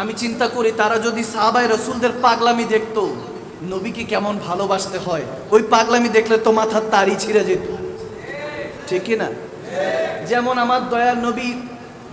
আমি চিন্তা করি তারা যদি সাহাবাই রসুলদের পাগলামি দেখতো, নবীকে কেমন ভালোবাসতে হয়? ওই পাগলামি দেখলে তো মাথার তারি ছিঁড়ে যেত। ঠিক না? যেমন আমার দয়ার নবী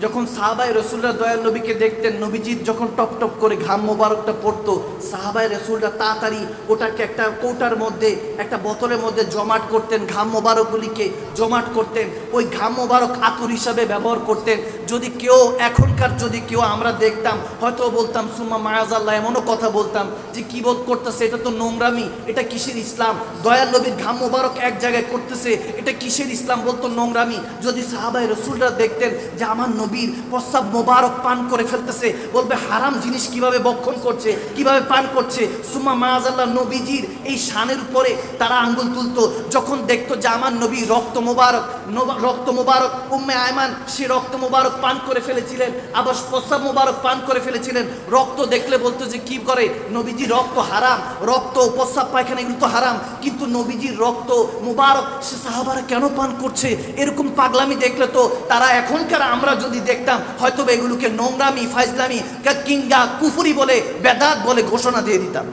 যখন সাহাবাই রসুলরা দয়াল নবীকে দেখতেন, নবীজির যখন টপ টপ করে ঘাম মোবারকটা পড়তো সাহাবাই রসুলরা তাড়াতাড়ি ওটাকে একটা কৌটার মধ্যে, একটা বোতলের মধ্যে জমাট করতেন, ঘাম মোবারকগুলিকে জমাট করতেন। ওই ঘাম মোবারক আতুর হিসাবে ব্যবহার করতেন। যদি কেউ, এখনকার যদি কেউ আমরা দেখতাম, হয়তো বলতাম, সুম্মা মায়াজাল্লাহ, এমনও কথা বলতাম যে কি বোধ করতেছে, এটা তো নোংরামি, এটা কিসের ইসলাম? দয়াল নবীর ঘাম মোবারক এক জায়গায় করতেছে, এটা কিসের ইসলাম বলতো নোংরামি? যদি সাহাবাই রসুলরা দেখতেন যে আমার নবীর প্রস্তাব মোবারক পান করে ফেলতেছে। বলবে, হারাম জিনিস কীভাবে বক্ষণ করছে, কীভাবে পান করছে? সুমা মাজাল্লাহ নবীজির এই শানের উপরে তারা আঙ্গুল তুলতো, যখন দেখতো যে আমার নবী রক্ত মোবারক রক্ত মোবারক। উম্মে আয়মান সে রক্ত মোবারক পান করে ফেলেছিলেন। আবার প্রস্তাব মোবারক পান করে ফেলেছিলেন। রক্ত দেখলে বলতো যে কি করে? নবীজি রক্ত হারাম, রক্ত প্রস্তাব পায়খানা এগুলো তো হারাম। কিন্তু নবীজির রক্ত মোবারক সে সাহাবারা কেন পান করছে? এরকম পাগলামি দেখলে তো তারা এখনকার আমরা যদি দেখতাম হয়তো এগুলোকে নোংরামি, ফাইজলামি, কা- কিংবা কুফুরি বলে, বেদাত বলে ঘোষণা দিয়ে দিতাম।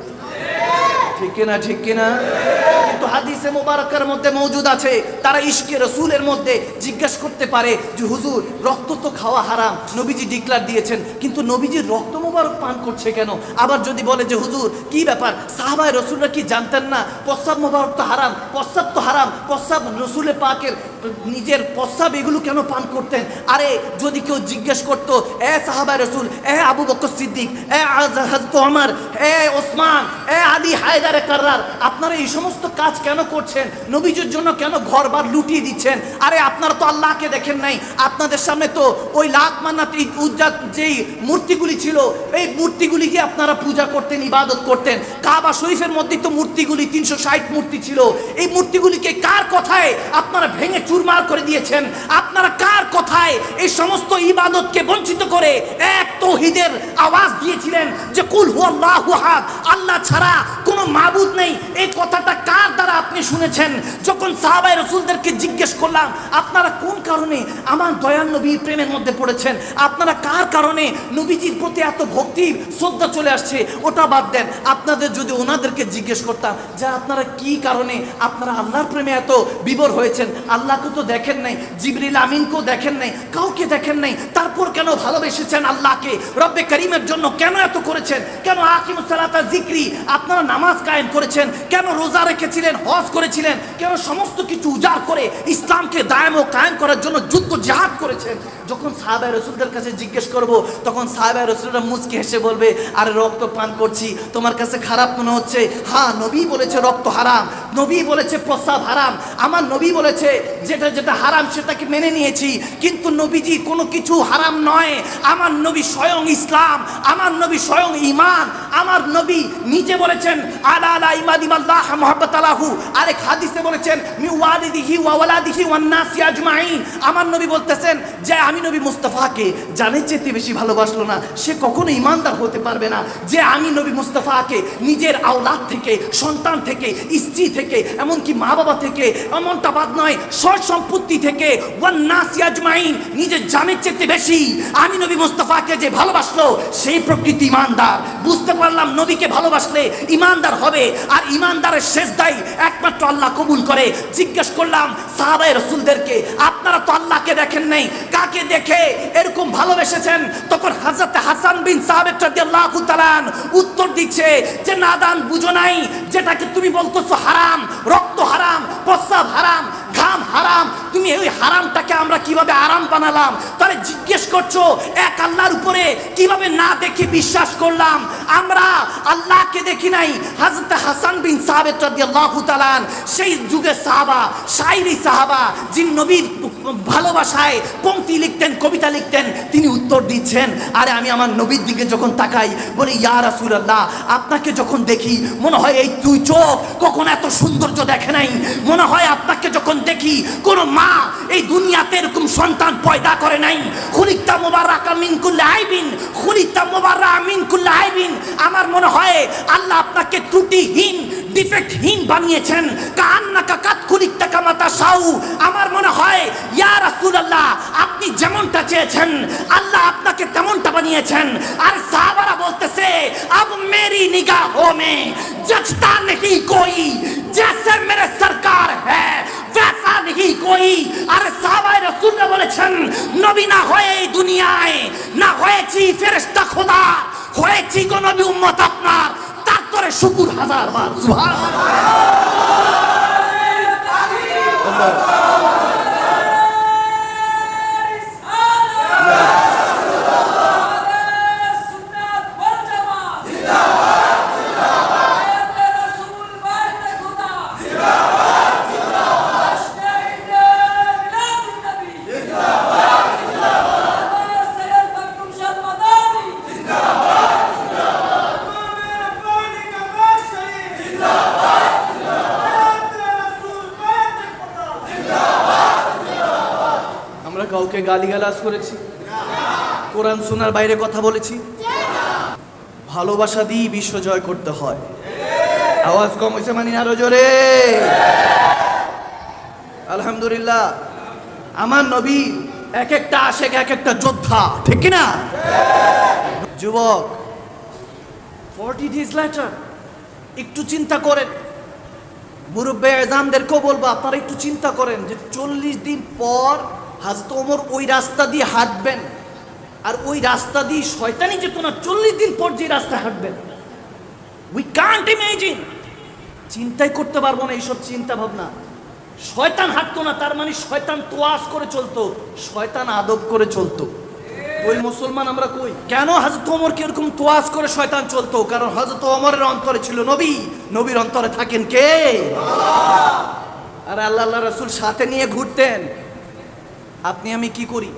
ঠিক কিনা ঠিক কিনা? কিন্তু হাদিসে মোবারকের মধ্যে মজুদ আছে, তারা ইশকে রসুলের মধ্যে জিজ্ঞাসা করতে পারে যে, হুজুর, রক্ত তো খাওয়া হারাম, নবীজি ডিক্লার দিয়েছেন, কিন্তু নবীজির রক্ত মোবারক পান করছে কেন? আবার যদি বলে যে, হুজুর, কি ব্যাপার? সাহাবায় রসুলরা কি জানতেন না? প্রস্তাব মোবারক তো হারাম প্রস্তাব তো হারাম প্রস্তাব রসুলে পাকের নিজের প্রস্তাব এগুলো কেন পান করতেন? আরে, যদি কেউ জিজ্ঞেস করতো, এ সাহাবাই রসুল, এ আবু বকর সিদ্দিক, এ হজরত ওমর, এ ওসমান, এ আলী হায়দারে কার্রার, আপনারা এই সমস্ত কাজ কেন করছেন? নবীজির জন্য কেন ঘর বার লুটিয়ে দিচ্ছেন? আরে, আপনারা তো আল্লাহকে দেখেন নাই। আপনাদের সামনে তো ওই লাখ মান্নাত উজ্জাত যেই মূর্তিগুলি ছিল, এই মূর্তিগুলিকে আপনারা পূজা করতেন, ইবাদত করতেন। কাবা শরীফের মধ্যেই তো মূর্তিগুলি, তিনশো ষাট মূর্তি ছিল। এই মূর্তিগুলিকে কার কথায় আপনারা ভেঙে চুরমার করে দিয়েছেন। আপনারা কার কথায় এই সমস্ত ইবাদতকে বঞ্চিত করে তৌহিদের আওয়াজ দিয়েছিলেন যে, কুল হু আল্লাহ আহাদ, আল্লাহ ছাড়া কোনো মাবুদ নেই। এই কথাটা কার দ্বারা আপনি শুনেছেন? যখন সাহাবাই রসুলদেরকে জিজ্ঞেস করলাম, আপনারা কোন কারণে আমার দয়াল নবীর প্রেমের মধ্যে পড়েছেন? আপনারা কার কারণে নবীজির প্রতি এত ভক্তি, শ্রদ্ধা চলে আসছে? ওটা বাদ দেন। আপনাদের যদি ওনাদেরকে জিজ্ঞেস করতাম যে, আপনারা কি কারণে আপনারা আল্লাহর প্রেমে এত বিবর হয়েছেন? আল্লাহকে তো দেখেন নাই, জিবরিল আমিনকেও দেখেন নাই, কাউকে দেখেন নাই, তারপর কেন ভালোবেসেছেন আল্লাহকে? রব্বে করিমের জন্য কেন এত করেছেন? কেন আকিমুসালাতা জিক্রি আপনারা নামাজ কায়েম করেছেন? কেন রোজা রেখেছিলেন, হজ করেছিলেন? কেন সমস্ত কিছু উজাড় করে ইসলামকে দায়াম ও কায়েম করার জন্য যুদ্ধ, জাহাদ করেছেন? যখন সাহাবাই রসুলদের কাছে জিজ্ঞেস করব, তখন সাহাবাই রসুলরা মুচকি হেসে বলবে, আরে রক্ত পান করছি, তোমার কাছে খারাপ মনে হচ্ছে। হ্যাঁ নবী বলেছে রক্ত হারাম। নবী বলেছে প্রস্রাব হারাম। আমার নবী বলেছে যেটা যেটা হারাম সেটাকে মেনে নিয়েছি। কিন্তু নবীজি কোনো কিছু হারাম নয়। আমার নবী স্বয়ং ইসলাম, আমার নবী স্বয়ং ইমান আমার নবী নিজে বলেছেন, আলা আলা ইমাদিম আল্লাহ মোহাম্মত আলাহু। আরেক হাদিসে বলেছেন, মি ওয়ালিদিহি ওয়া ওয়ালাদিহি ওয়ান নাসি আজমাইন। আমার নবী বলতেছেন, যে আমি নবী মুস্তাফাকে জানের চেয়ে বেশি ভালোবাসলো না, সে কখনো ইমানদার হতে পারবে না। যে আমি নবী মুস্তাফাকে নিজের আওলাদ থেকে, সন্তান থেকে, স্ত্রী থেকে এমনকি মা বাবা থেকে, এমনটা বাদ নয় সর সম্পত্তি থেকে ওয়ান নাসি আজমাইন, নিজের জানের চেয়ে বেশি। আমি নবী মুস্তাফাকে যে ভালোবাসলো, সেই প্রকৃতি ইমানদার। বুঝতে পারলাম নবীকে ভালোবাসলে ইমানদার হবে, আর ইমানদারের শেষ দায়ী একমাত্র আল্লাহ কবুল করে। জিজ্ঞেস করলাম সাহাবাই রসুলদেরকে, আপনারা তো আল্লাহকে দেখেন নাই, কাকে দেখে এরকম ভালোবেসেছেন? তখন হাজরতে হাসান বিন সাহাবের রাদিয়াল্লাহু তাআলা উত্তর দিচ্ছে যে নাদান বুঝো নাই, যেটাকে তুমি বলতেছো হারাম। রক্ত হারাম, প্রস্রাব হারাম, ঘাম হারাম। তুমি ওই হারামটাকে আমরা কীভাবে আরাম বানালাম? তাহলে জিজ্ঞেস করছ, এক আল্লাহর উপরে কীভাবে না দেখে বিশ্বাস করলাম? আমরা আল্লাহকে দেখি নাই। হযরত হাসান বিন সাহাবের রাদিয়াল্লাহু তাআলা সেই যুগে সাহাবা শায়রি সাহাবা, যিনি নবীর ভালোবাসায় পংক্তি লিখতেন, কবিতা লিখতেন, তিনি উত্তর দিচ্ছেন, আরে আমি আমার নবীর দিকে যখন তাকাই, বলি, ইয়া রাসূলুল্লাহ, আপনাকে যখন দেখি, মনে হয় এই দুই চোখ কখন এত সৌন্দর্য দেখে নাই। মনে হয় আপনাকে যখন দেখি, কোন মা এই দুনিয়াতে এরকম সন্তান পয়দা করে নাই। খুলিতা মোবারক মিন কুল্লি আইবিন মোবার মোবারক মিন কুল্লি আইবিন। আমার মনে হয় আল্লাহ আপনাকে ত্রুটিহীন ডিফেক্টহীন বানিয়েছেন কান্না কাকাত খুলিকতা কামাতা সাউ আমার মনে হয় ইয়া রাসূলুল্লাহ আপনি যেমনটা চেয়েছেন আল্লাহ আপনাকে তেমনটা বানিয়েছেন আর সাহাবারা निगाहों में जचता नहीं कोई जैसे मेरे सरकार है वैसा नहीं कोई আরে সাহাবায়ে রাসূল বলেছেন নবী না হয়ে এই দুনিয়ায় না হয়েছি ফেরেশতা খোদা হয়েছি কোন নবী উম্মত আপনার তারপরে শুকুর হাজার বার সুবহানাল্লাহ। কাউকে গালিগালাজ করেছি। কোরআন শোনার বাইরে কথা বলেছি। ভালোবাসা দিয়ে বিশ্ব জয় করতে হয়। আওয়াজ কম হয়েছে মানি আরও জোরে। আলহামদুলিল্লাহ। আমার নবী এক একটা আশেক, এক একটা যোদ্ধা, ঠিক কি না যুবক ফর্টি ডেজ লেটার একটু চিন্তা করেন। মুরব্বে এজামদেরকেও বলব, আপনারা একটু চিন্তা করেন যে চল্লিশ দিন পর হাজরত ওমর ওই রাস্তা দিয়ে হাঁটবেন। আর ওই রাস্তা দিয়ে শয়তানি যেত না চল্লিশ দিন পর যে রাস্তা হাঁটবেন। উই কান্ট ইমেজিন চিন্তাই করতে পারব না এইসব চিন্তা ভাবনা শয়তান হাঁটতো না, তার মানে শয়তান তোয়াজ করে চলতো, শয়তান আদব করে চলতো। ওই মুসলমান আমরা কই? কেন হাজরত ওমর কীরকম তোয়াজ করে শয়তান চলতো? কারণ হাজরত ওমরের অন্তরে ছিল নবী। নবীর অন্তরে থাকেন কে? আর আল্লাহ আল্লাহ রসুল সাথে নিয়ে ঘুরতেন। আপনি আমি কি করি?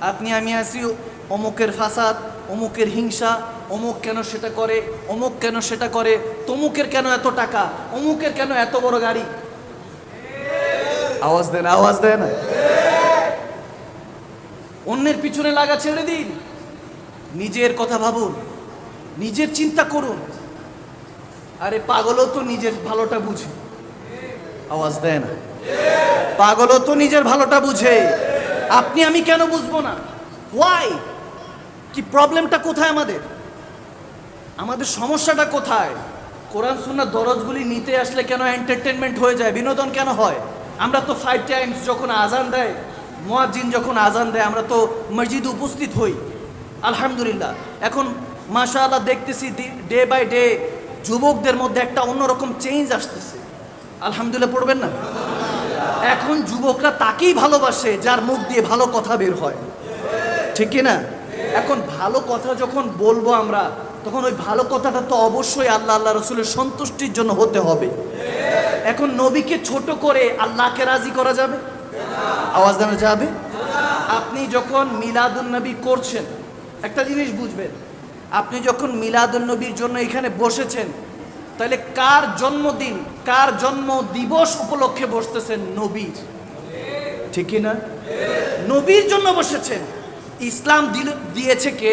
আপনি আমি আসি অমুকের ফাসাদ, অমুকের হিংসা, অমুক কেন সেটা করে, অমুক কেন সেটা করে, তমুকের কেন এত টাকা, অমুকের কেন এত বড় গাড়ি? আওয়াজ দেন আওয়াজ দেন। অন্যের পিছনে লাগা ছেড়ে দিন। নিজের কথা ভাবুন, নিজের চিন্তা করুন। আরে পাগলও তো নিজের ভালোটা বুঝে। আওয়াজ দেয় না। পাগলও তো নিজের ভালোটা বুঝে। আপনি, আমি কেন বুঝব না? হোয়াই কি প্রবলেমটা কোথায় আমাদের? আমাদের সমস্যাটা কোথায়? কোরআন, সুন্নাহ দরজগুলি নিতে আসলে কেন এন্টারটেনমেন্ট হয়ে যায়? বিনোদন কেন হয়? আমরা তো ফাইভ টাইমস যখন আজান দেয়, মোয়াজ্জিন যখন আজান দেয়, আমরা তো মসজিদ উপস্থিত হই। আলহামদুলিল্লাহ। এখন মাশা আল্লাহ দেখতেছি ডে বাই ডে যুবকদের মধ্যে একটা অন্যরকম চেঞ্জ আসতেছে। আলহামদুলিল্লাহ পড়বেন না? এখন যুবকরা তাকেই ভালোবাসে, যার মুখ দিয়ে ভালো কথা বের হয়। ঠিক না? এখন ভালো কথা যখন বলব আমরা, তখন ওই ভালো কথাটা তো অবশ্যই আল্লাহ আল্লাহ রসুলের সন্তুষ্টির জন্য হতে হবে। এখন নবীকে ছোট করে আল্লাহকে রাজি করা যাবে? আওয়াজ দেওয়া যাবে? আপনি যখন মিলাদুন নবী করছেন, একটা জিনিস বুঝবেন, আপনি যখন মিলাদুন নবীর জন্য এখানে বসেছেন তাহলে কার জন্মদিন, কার জন্ম দিবস উপলক্ষে বসতেছেন নবীর? ঠিক কি না? নবীর জন্য বসেছেন। ইসলাম দিয়েছে কে?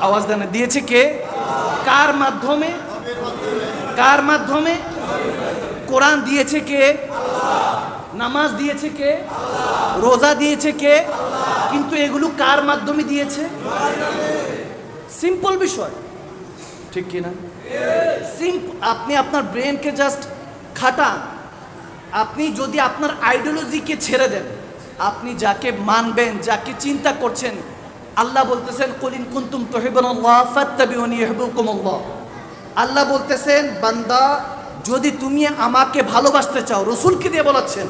আওয়াজ দেন দিয়েছে কে? কার মাধ্যমে? কার মাধ্যমে? কোরআন দিয়েছে কে? নামাজ দিয়েছে কে? রোজা দিয়েছে কে? কিন্তু এগুলো কার মাধ্যমে দিয়েছে? সিম্পল বিষয়। ঠিক কিনা সিম্প আপনি আপনার ব্রেনকে জাস্ট খাটান। আপনি যদি আপনার আইডিওলজিকে ছেড়ে দেন, আপনি যাকে মানবেন, যাকে চিন্তা করছেন, আল্লাহ বলতেছেন, কলিন কুন্তুম ফাত্তাবিউনি ইহবুকুমুল্লাহ আল্লাহ। বলতেছেন, বান্দা, যদি তুমি আমাকে ভালোবাসতে চাও, রসুলকে দিয়ে বলাচ্ছেন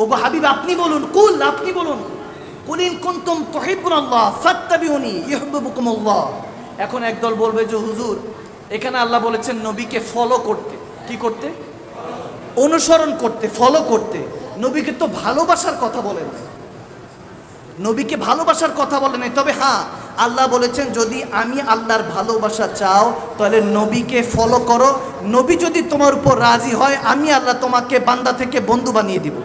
ও হাবিব, আপনি বলুন, কুল, আপনি বলুন, কুলিন কুন্তুম তহিবুল্লাহ ফাত্তাবিউনি ইহবুকুমুল্লাহ এখন একদল বলবে যে, হুজুর এখানে আল্লাহ বলেছেন নবীকে ফলো করতে। কি করতে? অনুসরণ করতে ফলো করতে। নবীকে তো ভালোবাসার কথা বলেন নবীকে ভালোবাসার কথা বলে নাই। তবে হ্যাঁ আল্লাহ বলেছেন, যদি আমি আল্লাহর ভালোবাসা চাও, তাহলে নবীকে ফলো করো। নবী যদি তোমার উপর রাজি হয়, আমি আল্লাহ তোমাকে বান্দা থেকে বন্ধু বানিয়ে দিব।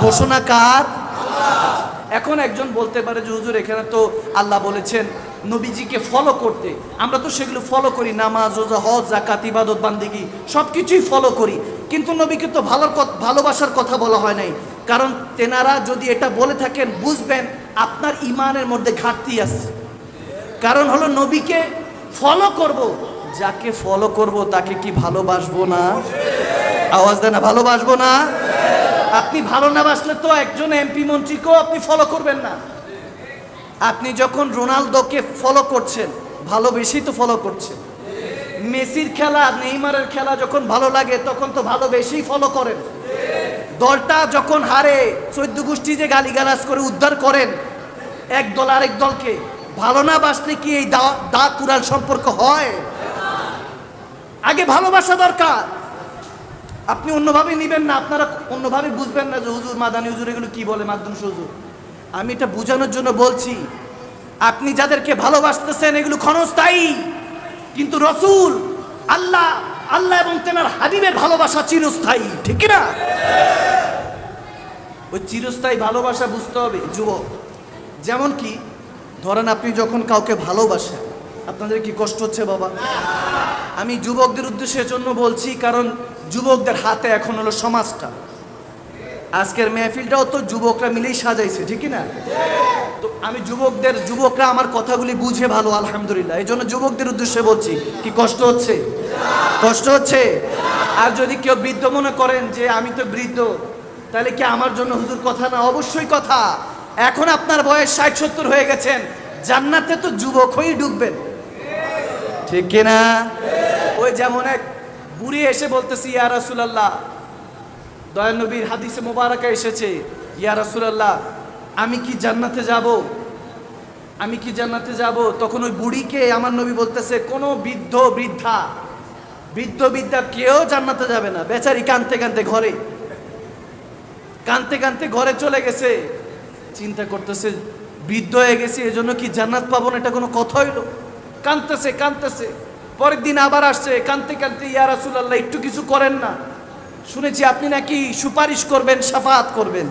ঘোষণা কার? এখন একজন বলতে পারে যে, হুজুর, এখানে তো আল্লাহ বলেছেন নবীজিকে ফলো করতে। আমরা তো সেগুলো ফলো করি, নামাজ, রোজা, হজ জাকাত ইবাদত, বান্দিগি সব কিছুই ফলো করি। কিন্তু নবীকে তো কথা ভালোবাসার কথা বলা হয় নাই। কারণ তেনারা যদি এটা বলে থাকেন, বুঝবেন আপনার ইমানের মধ্যে ঘাটতি আছে। কারণ হলো নবীকে ফলো করব। যাকে ফলো করব, তাকে কি ভালোবাসবো না? আওয়াজ দেয় না, ভালোবাসবো না? আপনি ভালো না বাসলে তো একজন এমপি মন্ত্রীকেও আপনি ফলো করবেন না। আপনি যখন রোনালদোকে ফলো করছেন ভালোবেসেই তো ফলো করছেন। মেসির খেলা, নেইমারের খেলা যখন ভালো লাগে, তখন তো ভালোবেসেই ফলো করেন। দলটা যখন হারে, চৈদ্দ গোষ্ঠী যে গালিগালাজ করে উদ্ধার করেন, এক দল আরেক দলকে, ভালো না বাসলে কি এই দা দা কুরাল সম্পর্ক হয়? আগে ভালোবাসা দরকার। আপনি অন্যভাবে নেবেন না, আপনারা অন্যভাবে বুঝবেন না যে হুজুর মাদানি হুজুর এগুলো কি বলে, মাধ্যম হুজুর আমি এটা বোঝানোর জন্য বলছি, আপনি যাদেরকে ভালোবাসতেছেন এগুলো ক্ষণস্থায়ী, কিন্তু রসুল আল্লাহ আল্লাহ এবং তেনার হাবিবের ভালোবাসা চিরস্থায়ী, ঠিক না ওই চিরস্থায়ী ভালোবাসা বুঝতে হবে, যুবক। যেমন কি, ধরেন আপনি যখন কাউকে ভালোবাসেন, আপনাদের কি কষ্ট হচ্ছে বাবা? আমি যুবকদের উদ্দেশ্যের জন্য বলছি, কারণ যুবকদের হাতে এখন হলো সমাজটা। আজকের মেহফিলটাও তো যুবকরা মিলেই সাজাইছে, ঠিক না তো আমি যুবকদের, যুবকরা আমার কথাগুলি বুঝে ভালো, আলহামদুলিল্লাহ। এই জন্য যুবকদের উদ্দেশ্যে বলছি, কি কষ্ট হচ্ছে? কষ্ট হচ্ছে? আর যদি কেউ বৃদ্ধ মনে করেন যে আমি তো বৃদ্ধ, তাহলে কি আমার জন্য হুজুর কথা না? অবশ্যই কথা। এখন আপনার বয়স ষাট, সত্তর হয়ে গেছেন, জান্নাতে তো যুবক হয়েই ঢুকবেন। ঠিক কিনা? ওই যেমন এক বুড়ি এসে বলতেছি, ইয়া রাসূলুল্লাহ দয়াল নবীর হাদিসে মোবারকা এসেছে, ইয়া রাসূলুল্লাহ, আমি কি জান্নাতে যাব? আমি কি জান্নাতে যাব? তখন ওই বুড়িকে আমার নবী বলতেছে, কোনো বৃদ্ধ, বৃদ্ধা বৃদ্ধ, বৃদ্ধা কেউ জান্নাতে যাবে না। বেচারি কানতে কানতে ঘরে কানতে কানতে ঘরে চলে গেছে। চিন্তা করতেছে, বৃদ্ধ হয়ে গেছে, এজন্য কি জান্নাত পাবো না? এটা কোনো কথা হইল? কানতেছে কানতেছে পরের দিন আবার আসছে কানতে কানতে ইয়া রাসূলুল্লাহ, একটু কিছু করেন না। শুনেছি আপনি নাকি সুপারিশ করবেন, সাফাত করবেন।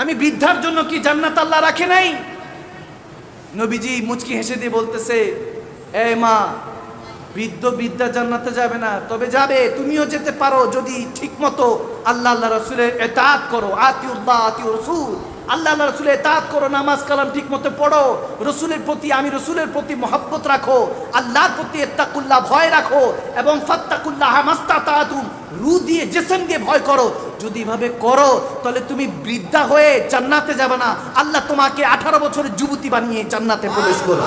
আমি বৃদ্ধার জন্য কি জান্নাত আল্লাহ রাখে নাই? নবীজি মুচকি হেসে দিয়ে বলতেছে, এ মা, বৃদ্ধ বিদ্যা জান্নাতে যাবে না, তবে যাবে, তুমিও যেতে পারো যদি ঠিকমতো আল্লাহ আল্লাহ রসুলের এতাত করো। আতিউল্লাহ আতি রসুল। আল্লাহ আল্লাহ রসুলের এতাত করো, নামাজ কালাম ঠিকমতো পড়ো, রসুলের প্রতি, আমি রসুলের প্রতি মহাব্বত রাখো, আল্লাহর প্রতি এত্তাকুল্লাহ ভয় রাখো, এবং ফাত্তাকুল্লাহ মাস্তাতাতুম, রু দিয়ে জেসেম দিয়ে ভয় করো। যদি এভাবে করো, তাহলে তুমি বৃদ্ধা হয়ে জান্নাতে যাবে না। আল্লাহ তোমাকে আঠারো বছরের যুবতী বানিয়ে জান্নাতে প্রবেশ করো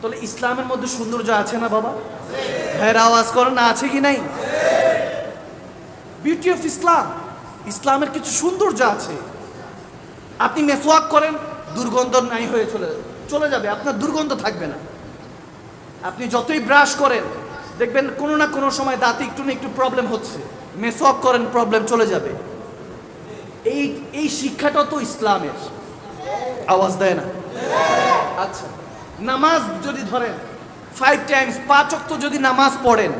তাহলে ইসলামের মধ্যে সৌন্দর্য আছে না বাবা? ভাইয়ের আওয়াজ করো না আছে কি নাই? বিউটি অফ ইসলাম ইসলামের কিছু সৌন্দর্য আছে। আপনি মেসওয়াক করেন, দুর্গন্ধ নাই হয়ে চলে চলে যাবে, আপনার দুর্গন্ধ থাকবে না। আপনি যতই ব্রাশ করেন, দেখবেন কোনো না কোনো সময় দাঁতে একটু না একটু প্রবলেম হচ্ছে। মেসওয়াক করেন প্রবলেম চলে যাবে। এই এই শিক্ষাটা তো ইসলামের। আওয়াজ দেয় না? আচ্ছা নামাজ যদি ধরেন ফাইভ টাইমস পাঁচ অক্ত যদি নামাজ পড়েন,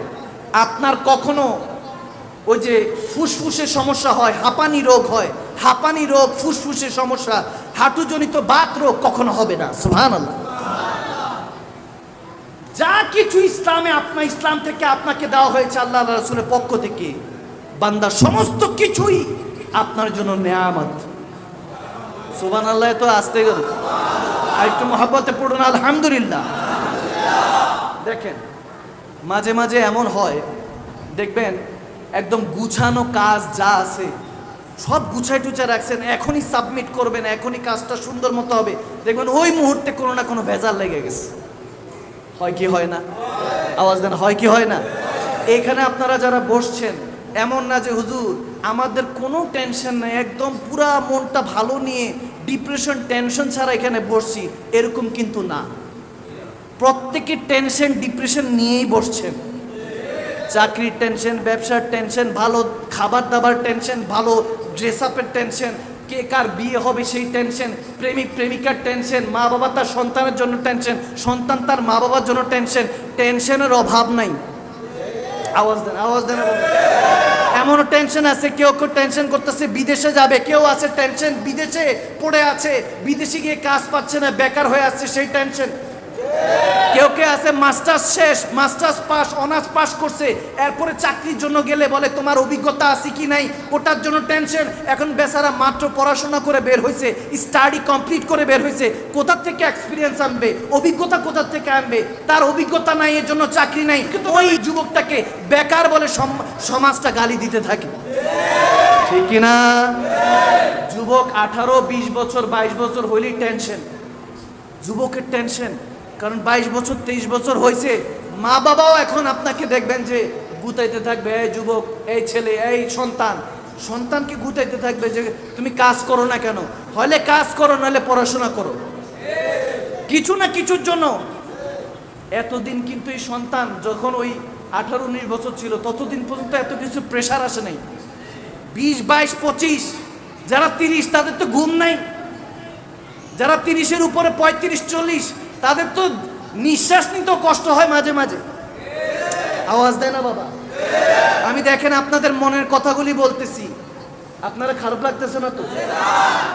আপনার কখনো ওই যে ফুসফুসের সমস্যা হয়, হাঁপানি রোগ হয়। হাঁপানি রোগ, ফুসফুসের সমস্যা, হাঁটুজনিত বাত রোগ কখনো হবে না সুহান যা কিছু ইসলামে আপনার, ইসলাম থেকে আপনাকে দেওয়া হয়েছে আল্লাহ রসুলের পক্ষ থেকে, বান্দা সমস্ত কিছুই আপনার জন্য নেয়ামত। সুবান আল্লাহ তো আসতে গেল। আর একটু মহাব্বতে পড়ুন, আলহামদুলিল্লাহ। দেখেন, মাঝে মাঝে এমন হয়, দেখবেন একদম গুছানো কাজ যা আছে, সব গুছাই টুছাই রাখছেন, এখনই সাবমিট করবেন, এখনই কাজটা সুন্দর মতো হবে। দেখবেন ওই মুহূর্তে কোনো না কোনো ভেজাল লেগে গেছে। হয় কি হয় না? আওয়াজ দেন, হয় কি হয় না? এখানে আপনারা যারা বসছেন, এমন না যে হুজুর, আমাদের কোনো টেনশন নাই, একদম পুরা মনটা ভালো নিয়ে ডিপ্রেশন টেনশন ছাড়া এখানে বসছি, এরকম কিন্তু না। প্রত্যেকে টেনশন ডিপ্রেশন নিয়েই বসছেন। চাকরির টেনশন ব্যবসার টেনশন ভালো খাবার দাবার টেনশন ভালো ড্রেস আপের টেনশন কে কার বিয়ে হবে সেই টেনশন প্রেমিক, প্রেমিকার টেনশন মা বাবা তার সন্তানের জন্য টেনশন সন্তান তার মা বাবার জন্য টেনশন টেনশনের অভাব নাই আওয়াজ দেন আওয়াজ দেন। এমনও টেনশন আছে, কেউ কেউ টেনশন করতেছে, বিদেশে যাবে, কেউ আছে টেনশন বিদেশে পড়ে আছে, বিদেশে গিয়ে কাজ পাচ্ছে না, বেকার হয়ে আসছে সেই টেনশন কেউ কেউ আছে মাস্টার্স শেষ মাস্টার্স পাস অনার্স পাস করছে এরপরে চাকরির জন্য গেলে বলে তোমার অভিজ্ঞতা আছে কি নাই? ওটার জন্য টেনশন এখন বেচারা মাত্র পড়াশোনা করে বের হয়েছে স্টাডি কমপ্লিট করে বের হয়েছে। কোথার থেকে এক্সপিরিয়েন্স আনবে? অভিজ্ঞতা কোথার থেকে আনবে? তার অভিজ্ঞতা নাই এর জন্য চাকরি নাই। কিন্তু ওই যুবকটাকে বেকার বলে সম- সমাজটা গালি দিতে থাকে। ঠিক কিনা? যুবক আঠারো বিশ বছর বাইশ বছর হইলেই টেনশন যুবকের টেনশন কারণ বাইশ বছর, তেইশ বছর হয়েছে। মা বাবাও এখন আপনাকে দেখবেন যে গুতাইতে থাকবে, এই যুবক, এই ছেলে, এই সন্তান। সন্তানকে গুতাইতে থাকবে যে, তুমি কাজ করো না কেন? হলে কাজ করো, নাহলে পড়াশোনা করো। কিছু না কিছুর জন্য। এতদিন কিন্তু এই সন্তান যখন ওই আঠারো, উনিশ বছর ছিল, ততদিন পর্যন্ত এত কিছু প্রেশার আসে নাই। বিশ, বাইশ, পঁচিশ, যারা তিরিশ, তাদের তো ঘুম নাই। যারা তিরিশের উপরে পঁয়ত্রিশ, চল্লিশ তাদের তো নিঃশ্বাস নিতেও কষ্ট হয় মাঝে মাঝে। আওয়াজ দেয় না বাবা। আমি দেখেন আপনাদের মনের কথাগুলি বলতেছি। আপনারা খারাপ লাগতেছে না তো?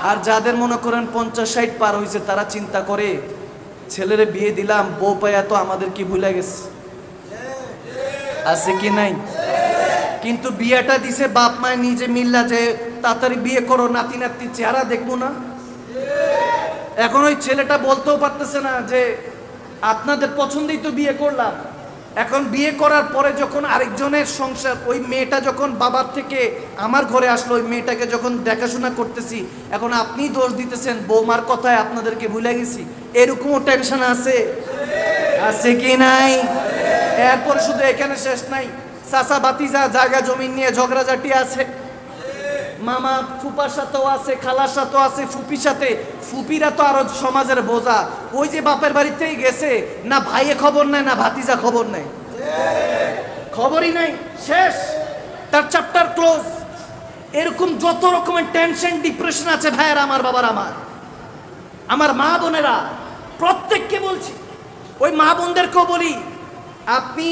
আর যাদের মনে করেন পঞ্চাশ ষাট পার হয়েছে তারা চিন্তা করে, ছেলেরে বিয়ে দিলাম, বউ পায়া তো আমাদের কি ভুলে গেছে? আছে কি নাই? কিন্তু বিয়েটা দিছে বাপ মায় নিজে মিল্লা যে, তাড়াতাড়ি বিয়ে করো নাতি নাতি চেহারা দেখব না? এখন ওই ছেলেটা বলতেও পারতেছে না যে, আপনাদের পছন্দেই তো বিয়ে করলাম। এখন বিয়ে করার পরে যখন আরেকজনের সংসার, ওই মেয়েটা যখন বাবার থেকে আমার ঘরে আসলো, ওই মেয়েটাকে যখন দেখাশোনা করতেছি, এখন আপনি দোষ দিতেছেন, বৌমার কথায় আপনাদেরকে ভুলে গেছি। এরকমও টেনশন আছে? আছে কি নাই? এরপরে শুধু এখানে শেষ নাই। চাচা বাতিজা জায়গা জমি নিয়ে ঝগড়াঝাটি আছে। মামা, ফুপার সাথেও আছে, খালার সাথেও আছে, ফুপির সাথে। ফুপিরা তো আরও সমাজের বোঝা। ওই যে বাপের বাড়িতেই গেছে, না ভাইয়ে খবর নেয়, না ভাতিজা খবর নেয়। খবরই নাই, শেষ। তার চ্যাপ্টার ক্লোজ এরকম যত রকমের টেনশন ডিপ্রেশন আছে, ভাইয়ের, আমার বাবার আমার। আমার মা বোনেরা, প্রত্যেককে বলছি, ওই মা বোনদেরকেও বলি, আপনি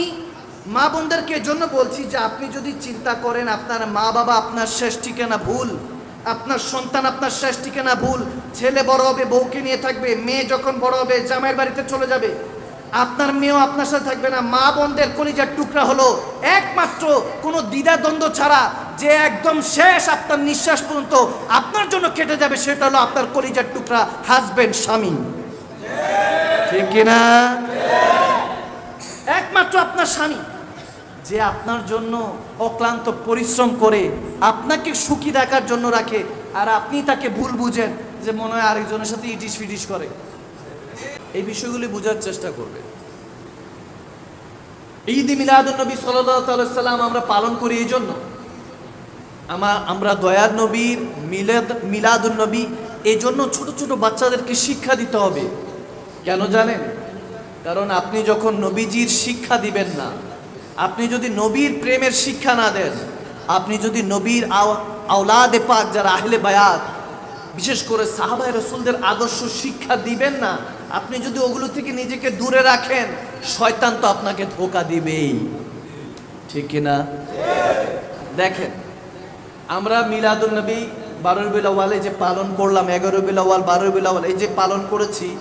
মা বোনদেরকে জন্য বলছি যে আপনি যদি চিন্তা করেন আপনার মা বাবা আপনার শেষ ঠিকানা ভুল, আপনার সন্তান আপনার শেষ ঠিকানা ভুল, ছেলে বড় হবে, বউকে নিয়ে থাকবে, মেয়ে যখন বড় হবে, জামাইয়ের বাড়িতে চলে যাবে, আপনার মেয়েও আপনার সাথে থাকবে না। মা বোনদের কলিজার টুকরা হলো একমাত্র কোনো দ্বিধা দ্বন্দ্ব ছাড়া যে একদম শেষ আপনার নিঃশ্বাস পর্যন্ত আপনার জন্য কেটে যাবে, সেটা হলো আপনার কলিজার টুকরা হাজবেন্ড স্বামী। ঠিক কিনা? একমাত্র আপনার স্বামী। যে আপনার জন্য অক্লান্ত পরিশ্রম করে, আপনাকে সুখী রাখার জন্য রাখে, আর আপনি তাকে ভুল বুঝেন যে মনে হয় আরেকজনের সাথে ইটিস ফিটিস করে। এই বিষয়গুলি বোঝার চেষ্টা করবে। ঈদ মিলাদুন্নবী সাল্লাহ সাল্লাম আমরা পালন করি এই জন্য। আমার আমরা দয়ার নবীর মিলাদ মিলাদুন্নবী এই জন্য ছোট ছোট বাচ্চাদেরকে শিক্ষা দিতে হবে। কেন জানেন? কারণ আপনি যখন নবীজির শিক্ষা দিবেন না আপনি যদি নবীর প্রেমের শিক্ষা না দেন, আপনি যদি নবীর আও- আওলাদে পাক যারা আহলে বায়াত, বিশেষ করে সাহাবাই রসুলদের আদর্শ শিক্ষা দিবেন না, আপনি যদি ওগুলো থেকে নিজেকে দূরে রাখেন, শয়তান তো আপনাকে ধোকা দিবেই। ঠিক কিনা? দেখেন, আমরা মিলাদুল নবী বারোই বিলাওয়ালে যে পালন করলাম এগারো বিলাওয়াল বারোই বিলাওয়াল এই যে পালন করেছি,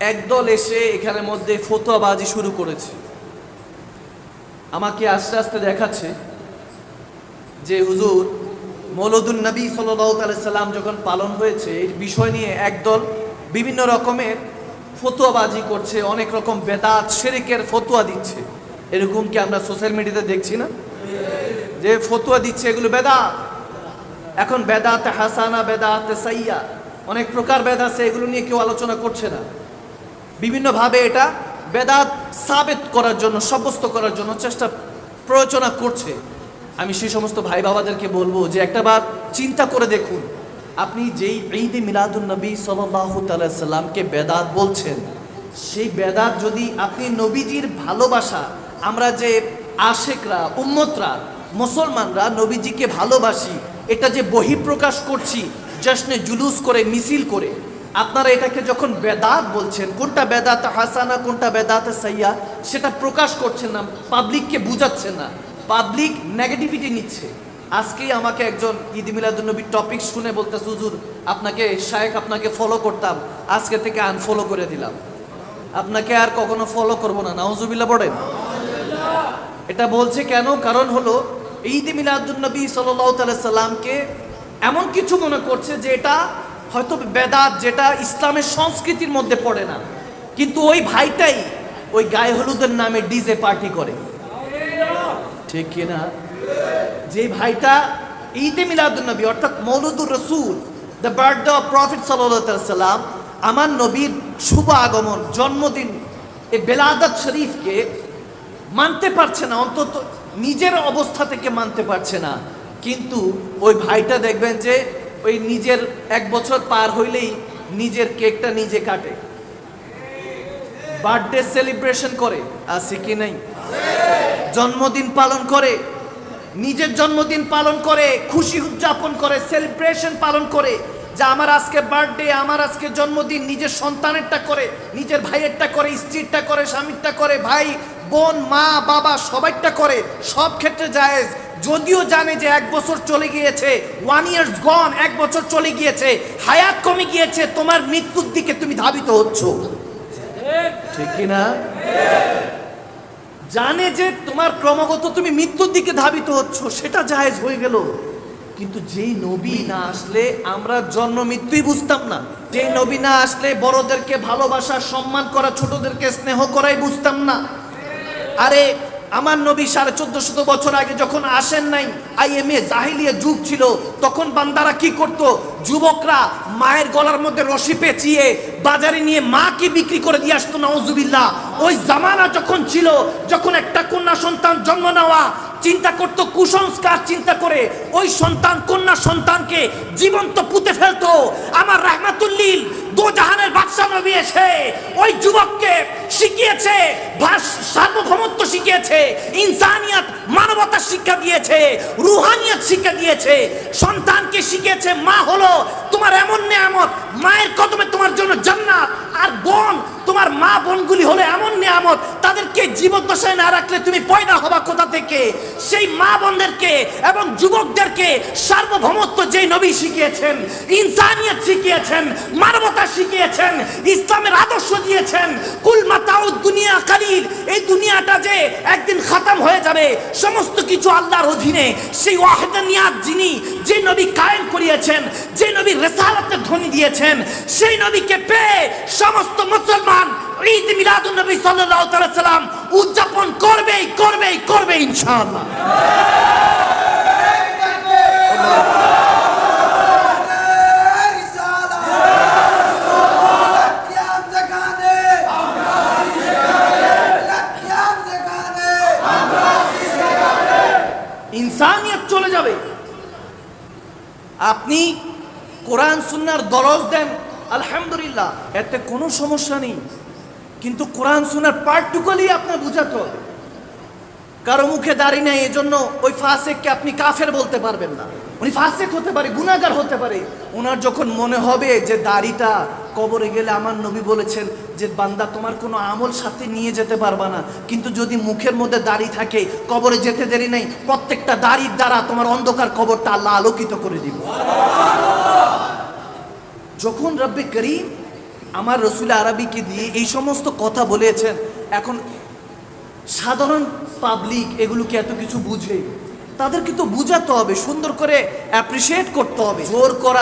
একদল এসে এখানের মধ্যে ফতোয়াবাজি শুরু করেছে। আমাকে আস্তে আস্তে দেখাচ্ছে যে হুজুর মৌলদুল নবী সাল্লাম যখন পালন হয়েছে, এই বিষয় নিয়ে একদল বিভিন্ন রকমের ফতুয়াবাজি করছে, অনেক রকম বেদাত, শেরিকের ফতুয়া দিচ্ছে। এরকম কি আমরা সোশ্যাল মিডিয়াতে দেখছি না? যে ফতুয়া দিচ্ছে, এগুলো বেদাত। এখন বেদাত, হাসানা বেদাত, সাইয়া, অনেক প্রকার বেদ আছে, এগুলো নিয়ে কেউ আলোচনা করছে না। বিভিন্নভাবে এটা বেদাত সাবেত করার জন্য, সাব্যস্ত করার জন্য চেষ্টা প্রয়োজনা করছে। আমি সেই সমস্ত ভাই বাবাদেরকে বলব যে একটাবার চিন্তা করে দেখুন, আপনি যেই ঈদে মিলাদুল নবী সাল্লাহ সাল্লামকে বেদাত বলছেন, সেই বেদাত যদি আপনি নবীজির ভালোবাসা, আমরা যে আশেকরা, উম্মতরা, মুসলমানরা নবীজিকে ভালোবাসি, এটা যে বহিঃপ্রকাশ করছি, জশ্নে জুলুস করে, মিছিল করে আপনারা এটাকে যখন বেদাত বলছেন, কোনটা বেদাত হাসানা, কোনটা বেদাত সাইয়া, সেটা প্রকাশ করছেন না পাবলিককে বুঝাচ্ছেন না। পাবলিক নেগেটিভিটি নিচ্ছে। আজকেই আমাকে একজন ঈদ মিলাদুলনবীর টপিক শুনে বলতে সুজুর আপনাকে শায়েক আপনাকে ফলো করতাম, আজকে থেকে আনফলো করে দিলাম। আপনাকে আর কখনো ফলো করব না। নাউজুবিল্লাহ পড়েন। এটা বলছে কেন? কারণ হলো, ঈদ মিলাদুন্নবী সাল্লাহ সাল্লামকে এমন কিছু মনে করছে যে এটা হয়তো বেদাত যেটা ইসলামের সংস্কৃতির মধ্যে পড়ে না। কিন্তু ওই ভাইটাই ওই গায়ে হলুদের নামে ডিজে পার্টি করে। ঠিক কিনা যে ভাইটা ঈদে মিলাদুন্নবী অর্থাৎ মৌলুদুর রসুল দ্য বার্থডে অফ প্রফিট সাল্লাম আমার নবীর শুভ আগমন, জন্মদিন এই বেলাদাত শরীফকে মানতে পারছে না, অন্তত নিজের অবস্থা থেকে মানতে পারছে না। কিন্তু ওই ভাইটা দেখবেন যে ওই নিজের এক বছর পার হইলেই নিজের কেকটা নিজে কাটে। বার্থডে সেলিব্রেশন করে, আছে কি নাই? জন্মদিন পালন করে, নিজের জন্মদিন পালন করে, খুশি উদযাপন করে সেলিব্রেশন পালন করে, যে আমার আজকে বার্থডে আমার আজকে জন্মদিন, নিজের সন্তানেরটা করে, নিজের ভাইয়েরটা করে, স্ত্রীরটা করে, স্বামীরটা করে, ভাই, বোন, মা, বাবা সবাইটা করে, সব ক্ষেত্রে জায়েজ। যদিও জানে যে এক বছর চলে গিয়েছে ওয়ান ইয়ার্স গন এক বছর চলে গিয়েছে, হায়াত কমে গিয়েছে, তোমার মৃত্যুর দিকে তুমি ধাবিত হচ্ছ। ঠিক কিনা জানে যে তোমার ক্রমাগত তুমি মৃত্যুর দিকে ধাবিত হচ্ছ, সেটা জায়েজ হয়ে গেল। কিন্তু যেই নবী না আসলে আমরা জন্ম মৃত্যুই বুঝতাম না। যেই নবী না আসলে বড়দেরকে ভালোবাসা, সম্মান করা, ছোটদেরকে স্নেহ করাই বুঝতাম না। আরে আমার নবী সাড়ে চোদ্দ শত বছর আগে যখন আসেন নাই আই এম এ জাহিলিয়া যুগ ছিল, তখন বান্দারা কি করত? যুবকরা মায়ের গলার মধ্যে রশি পেঁচিয়ে বাজারে নিয়ে মাকে বিক্রি করে দিয়ে আসতো নওজুবিল্লাহ ওই জামানা যখন ছিল, যখন একটা কন্যা সন্তান জন্ম নেওয়া চিন্তা করতো, কুসংস্কার চিন্তা করে ওই সন্তান, কন্যা সন্তানকে জীবন্ত পুঁতে ফেলতো। আমার রাহমাতুল্লিল দো জাহানের বাদশা নবী এসে ওই যুবককে শিখিয়েছে সার্বভৌমত্ব শিখিয়েছে, ইনসানিয়াত মানবতার শিক্ষা দিয়েছে, রুহানিয়াত শিক্ষা দিয়েছে। সন্তানকে শিখিয়েছে, মা হলো তোমার এমন নেয়ামত, মায়ের কদমে তোমার জন্য জান্নাত, আর বোন, তোমার মা বোনগুলি হলো এমন নিয়ামত, তাদেরকে জীবদ্দশায় না রাখলে তুমি পয়দা হবা কোথা থেকে? সেই মা বোনদেরকে এবং যুবকদেরকে সার্বভৌমত্ব যেই নবী শিখিয়েছেন ইনসানিয়ত শিখিয়েছেন ইসলামের আদর্শ দিয়েছেন। কুল মাতাউদ দুনিয়া কালির এই দুনিয়াটা যে একদিন খাতাম হয়ে যাবে, সমস্ত কিছু আল্লাহর অধীনে। সেই ওয়াহদানিয়াত যিনি, যে নবী কায়েম করিয়েছেন, যে নবী রেসালাতের ধ্বনি দিয়েছেন, সেই নবীকে পেয়ে সমস্ত মুসলমান ঈদ মিলাদুন নবী সাল্লাল্লাহু সাল্লাম উদযাপন করবেই করবেই করবে ইনশাআল্লাহ ইনসানিয়ত চলে যাবে আপনি কোরআন সুন্নার দরজ দেন, আলহামদুলিল্লাহ। এতে কোনো সমস্যা নেই। কিন্তু কোরআন সুন্নার পার্টুকলি আপনার বুঝাতে হবে। কারও মুখে দাঁড়িয়ে নেই, এজন্য ওই ফাঁসেককে আপনি কাফের বলতে পারবেন না। উনি ফাসেক হতে পারে, গুনাহগার হতে পারে। ওনার যখন মনে হবে যে দাড়িটা কবরে গেলে আমার নবী বলেছেন যে, বান্দা, তোমার কোনো আমল সাথে নিয়ে যেতে পারবা না। কিন্তু যদি মুখের মধ্যে দাড়ি থাকে, কবরে যেতে দেরি নেই, প্রত্যেকটা দাড়ির দ্বারা তোমার অন্ধকার কবরটা আল্লাহ আলোকিত করে দিব। যখন রব্বে করিম আমার রসুল আরবিকে দিয়ে এই সমস্ত কথা বলেছেন, এখন সাধারণ পাবলিক এগুলোকে এত কিছু বুঝে তাদেরকে তো বুঝাতে হবে সুন্দর করে অ্যাপ্রিসিয়েট করতে হবে। জোর করা